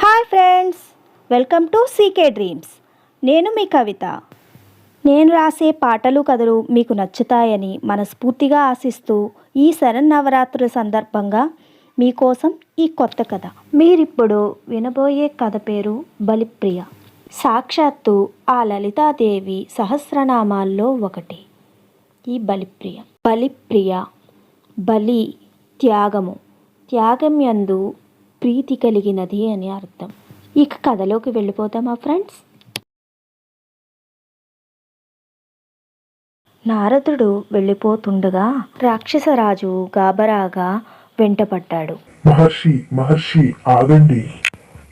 Hi friends welcome to C K dreams. నేను మీ కవిత. నేను రాసే పాటలు కథలు మీకు నచ్చుతాయని మనస్ఫూర్తిగా ఆశిస్తూ ఈ శరన్నవరాత్రుల సందర్భంగా మీకోసం ఈ కొత్త కథ. మీరిప్పుడు వినబోయే కథ పేరు బలిప్రియ. సాక్షాత్తు ఆ లలితాదేవి సహస్రనామాల్లో ఒకటి. ఈ బలిప్రియ. బలిప్రియ బలి త్యాగము. త్యాగం యందు ప్రీతి కలిగినది అని అర్థం. ఇక కథలోకి వెళ్ళిపోతామా ఫ్రెండ్స్. నారదుడు వెళ్ళిపోతుండగా రాక్షసరాజు గాబరాగా వెంటపడ్డాడు. మహర్షి మహర్షి ఆగండి.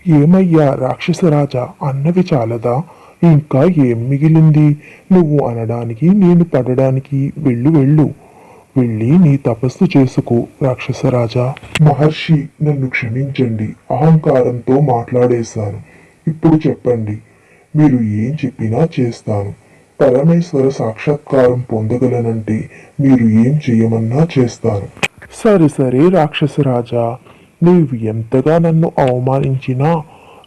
ఏమయ్యా రాక్షసరాజా అన్నవి చాలదా? ఇంకా ఏం మిగిలింది? నువ్వు అనడానికి నేను పడడానికి వెళ్ళు వెళ్ళు. వెళ్ళి నీ తపస్సు చేసుకో రాక్షసరాజా. మహర్షి నన్ను క్షమించండి అహంకారంతో మాట్లాడేశాను. ఇప్పుడు చెప్పండి మీరు ఏం చెప్పినా చేస్తాను. పరమేశ్వర సాక్షాత్కారం పొందగలనంటే మీరు ఏం చేయమన్నా చేస్తాను. సరే సరే రాక్షసరాజా. నీవు ఎంతగా నన్ను అవమానించినా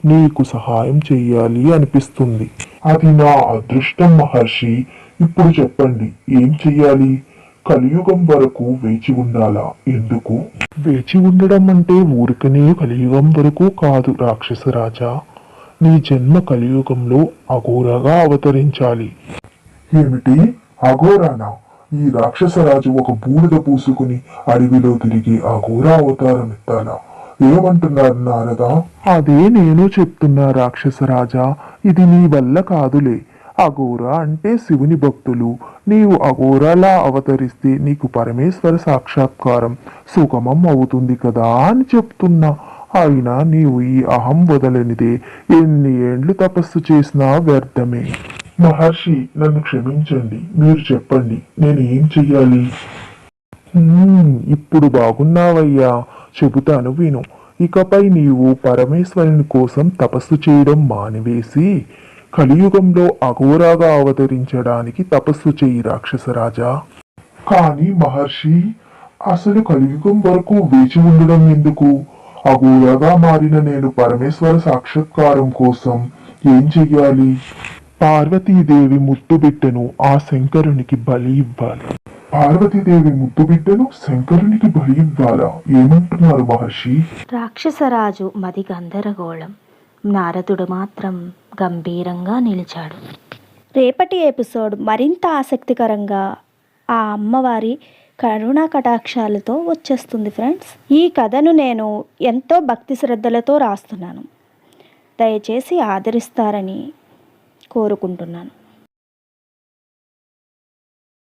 నీకు సహాయం చెయ్యాలి అనిపిస్తుంది. అది నా అదృష్టం మహర్షి. ఇప్పుడు చెప్పండి ఏం చెయ్యాలి? కలియుగం వరకు వేచి ఉండాలా? ఎందుకు? వేచి ఉండడం అంటే ఊరికనే కలియుగం వరకు కాదు రాక్షసరాజా నీ జన్మ కలియుగంలో అఘోరగా అవతరించాలి. ఏమిటి? అఘోరానా? ఈ రాక్షసరాజు ఒక బూడిద పూసుకుని అడవిలో తిరిగి అఘోర అవతారం ఎత్తాలా? ఏమంటున్నారు నారదా? అదే నేను చెప్తున్నా రాక్షసరాజా ఇది నీ వల్ల కాదులే. అఘోర అంటే శివుని భక్తులు. నీవు అఘోరలా అవతరిస్తే నీకు పరమేశ్వర సాక్షాత్కారం. సుగమం అవుతుంది కదా అని చెప్తున్నా. అయినా నీవు ఈ అహం వదలనిదే. ఎన్ని ఏండ్లు తపస్సు చేసినా వ్యర్థమే. మహర్షి నన్ను క్షమించండి. మీరు చెప్పండి నేను ఏం చెయ్యాలి? ఇప్పుడు బాగున్నావయ్యా. చెబుతాను విను. ఇకపై నీవు పరమేశ్వరుని కోసం తపస్సు చేయడం మానివేసి కలియుగంలో అఘోరాగా అవతరించడానికి తపస్సు చెయ్యి రాక్షసరాజా. కానీ మహర్షి అసలు కలియుగం వరకు వేచి ఉండడం ఎందుకు? అఘోరాగా మారిన నేను పరమేశ్వర సాక్షాత్కారం కోసం ఏం చెయ్యాలి? పార్వతీదేవి ముత్తుబిడ్డను ఆ శంకరునికి బలి ఇవ్వాలి. పార్వతీదేవి ముట్టుబిడ్డను శంకరునికి బలి ఇవ్వాలా? ఏమంటున్నారు మహర్షి? రాక్షసరాజు మది గందరగోళం. నారదుడు మాత్రం గంభీరంగా నిలిచాడు. రేపటి ఎపిసోడ్ మరింత ఆసక్తికరంగా ఆ అమ్మవారి కరుణా కటాక్షాలతో వచ్చేస్తుంది ఫ్రెండ్స్. ఈ కథను నేను ఎంతో భక్తి శ్రద్ధలతో రాస్తున్నాను. దయచేసి ఆదరిస్తారని కోరుకుంటున్నాను.